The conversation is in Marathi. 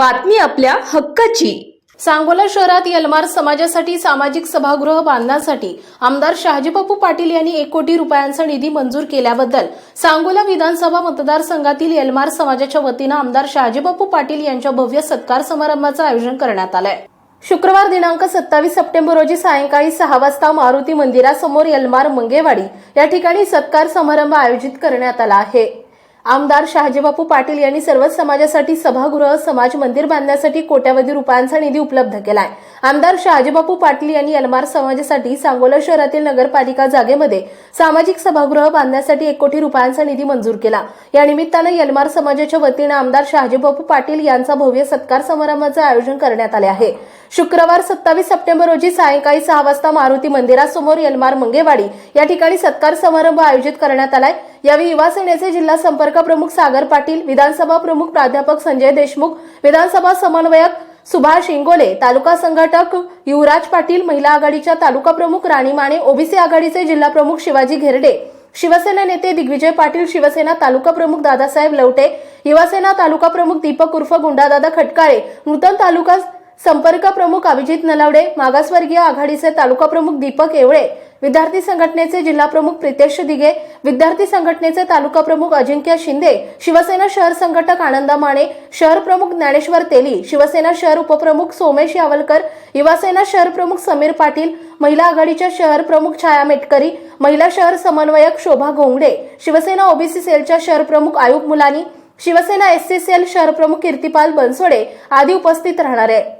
बातमी आपल्या हक्काची. सांगोला शहरात यलमार समाजासाठी सामाजिक सभागृह बांधण्यासाठी आमदार शहाजीबापू पाटील यांनी एक कोटी रुपयांचा निधी मंजूर केल्याबद्दल सांगोला विधानसभा मतदारसंघातील यलमार समाजाच्या वतीनं आमदार शहाजीबापू पाटील यांच्या भव्य सत्कार समारंभाचं आयोजन करण्यात आलंय. शुक्रवार दिनांक सत्तावीस सप्टेंबर रोजी सायंकाळी सहा वाजता मारुती मंदिरासमोर यलमार मंगेवाडी या ठिकाणी सत्कार समारंभ आयोजित करण्यात आला आहे. आमदार शहाजीबापू पाटील यांनी सर्वच समाजासाठी सभागृह समाज मंदिर बांधण्यासाठी कोट्यावधी रुपयांचा निधी उपलब्ध केलाय. आमदार शहाजीबापू पाटील यांनी यलमार समाजासाठी सांगोला शहरातील नगरपालिका जागेमध्ये सामाजिक सभागृह बांधण्यासाठी एक कोटी रुपयांचा निधी मंजूर केला. या निमित्तानं यलमार समाजाच्या वतीनं आमदार शहाजीबापू पाटील यांचा भव्य सत्कार समारंभाचं आयोजन करण्यात आले आहे. शुक्रवार सत्तावीस सप्टेंबर रोजी सायंकाळी सहा वाजता मारुती मंदिरासमोर यलमार मंगेवाडी या ठिकाणी सत्कार समारंभ आयोजित करण्यात आलाय. यावेळी युवा सेनेचे जिल्हा संपर्क प्रमुख सागर पाटील विधानसभा प्रमुख प्राध्यापक संजय देशमुख विधानसभा समन्वयक सुभाष इंगोले तालुका संघटक युवराज पाटील महिला आघाडीच्या तालुका प्रमुख राणी माने ओबीसी आघाडीचे जिल्हा प्रमुख शिवाजी घेरडे शिवसेना नेते दिग्विजय पाटील शिवसेना तालुका प्रमुख दादासाहेब लवटे युवासेना तालुका प्रमुख दीपक उर्फ गुंडादादा खटकाळे नूतन तालुका संपर्क प्रमुख अभिजित नलावडे मागासवर्गीय आघाडीचे तालुका प्रमुख दीपक येवळे विद्यार्थी संघटनेचे जिल्हा प्रमुख प्रितेश दिघे विद्यार्थी संघटनेचे तालुका प्रमुख अजिंक्य शिंदे शिवसेना शहर संघटक आनंदा माने शहर प्रमुख ज्ञानेश्वर तेली शिवसेना शहर उपप्रमुख सोमेश यावलकर युवासेना शहर प्रमुख समीर पाटील महिला आघाडीच्या शहर प्रमुख छाया मेटकरी महिला शहर समन्वयक शोभा घोंगडे शिवसेना ओबीसी सेलच्या शहर प्रमुख आयुब मुलानी शिवसेना एससी सेल शहर प्रमुख कीर्तिपाल बनसोडे आदी उपस्थित राहणार. आहे